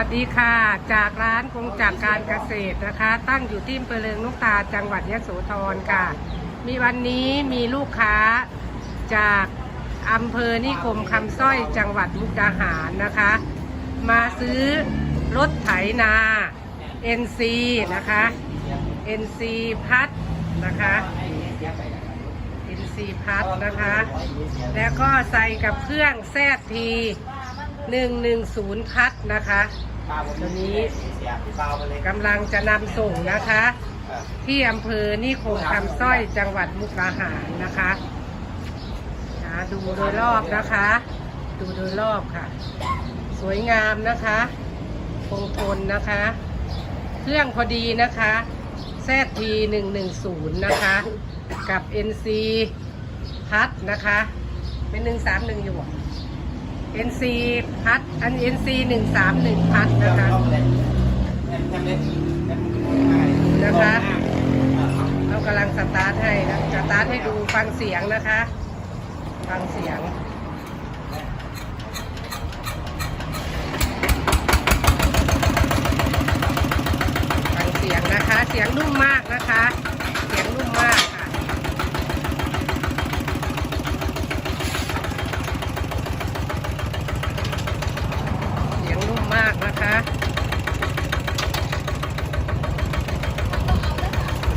วัสดีค่ะ จากร้านคงจากการเกษตรนะคะ ตั้งอยู่ที่อำเภอเริงนุกตาจังหวัดยะโสธรค่ะ มีวันนี้มีลูกค้าจากอำเภอนิคมคำสร้อยจังหวัดมุกดาหารนะคะ มาซื้อรถไถนา NC นะคะ NC พัดนะคะ NC พัดนะคะ แล้วก็ใส่กับเครื่องแซที ดที110พัดนะคะตัวนี้กำลังจะนำส่งนะคะ ที่อำเภอนิคมคำสร้อยจังหวัดมุกดาหารนะคะนะดูโดยรอบนะคะ ดูโดยรอบค่ะ สวยงามนะคะคงทนนะคะ เครื่องพอดีนะคะแซที110นะคะ กับ NC พัดนะคะ เป็น131อยู่อะ NC พัดอัน NC 131พัดนะคะ นะคะ เรากำลังสตาร์ทให้นะสตาร์ทให้ดูฟังเสียงนะคะ ฟังเสียงฟังเสียงนะคะ เสียงนุ่มมากนะคะ เสียงนุ่มมากค่ะ เสียงนุ่มมากนะคะ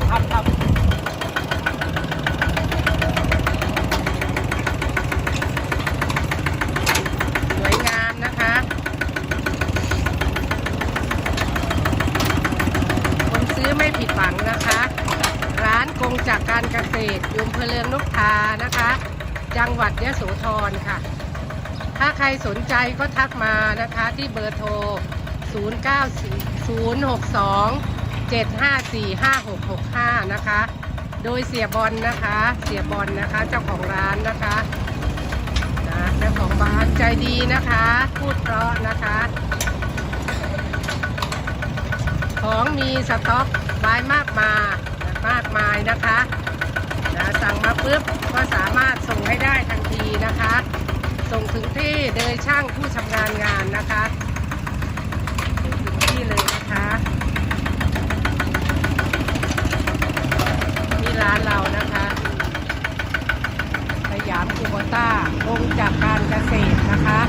ครับครับ สวยงามนะคะ คนซื้อไม่ผิดหวังนะคะ ร้านกง จากการเกษตรอยุมเพลิงนกทานะคะ จังหวัดยะโสธรค่ะ ถ้าใครสนใจก็ทักมานะคะที่เบอร์โทร 0 9 0 6 2 7 5 4 5 6 6 5 นะคะ โดยเสียบอลนะคะ เสียบอลนะคะเจ้าของร้านนะคะนะเจ้าของบ้านใจดีนะคะ พูดเพราะนะคะ ของมีสต็อกไว้มากมายมากมายนะคะนะสั่งมา ปุ๊บก็สามารถส่งให้ได้ทันทีนะคะ ส่งถึงที่โดยช่างผู้ชำนาญงานนะคะส่งถึงที่เลยนะคะที่ร้านเรานะคะ สยามคูโบต้าลงจากการเกษตรนะคะ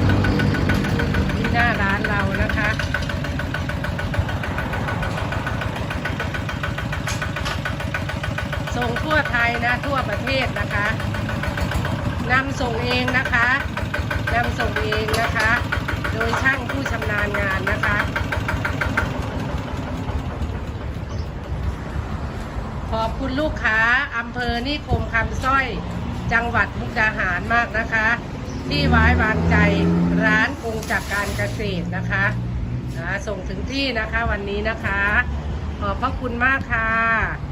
ที่หน้าร้านเรานะคะ ส่งทั่วไทยนะทั่วประเทศนะคะนำส่งเองนะคะนำส่งเองนะคะ โดยช่างผู้ชำนาญงานนะคะขอบคุณลูกค้าอำเภอนิคมคำสร้อย จังหวัดมุกดาหารมากนะคะ ที่ไว้วางใจร้านกงจากการเกษตรนะคะนะส่งถึงที่นะคะวันนี้นะคะ ขอบพระคุณมากค่ะ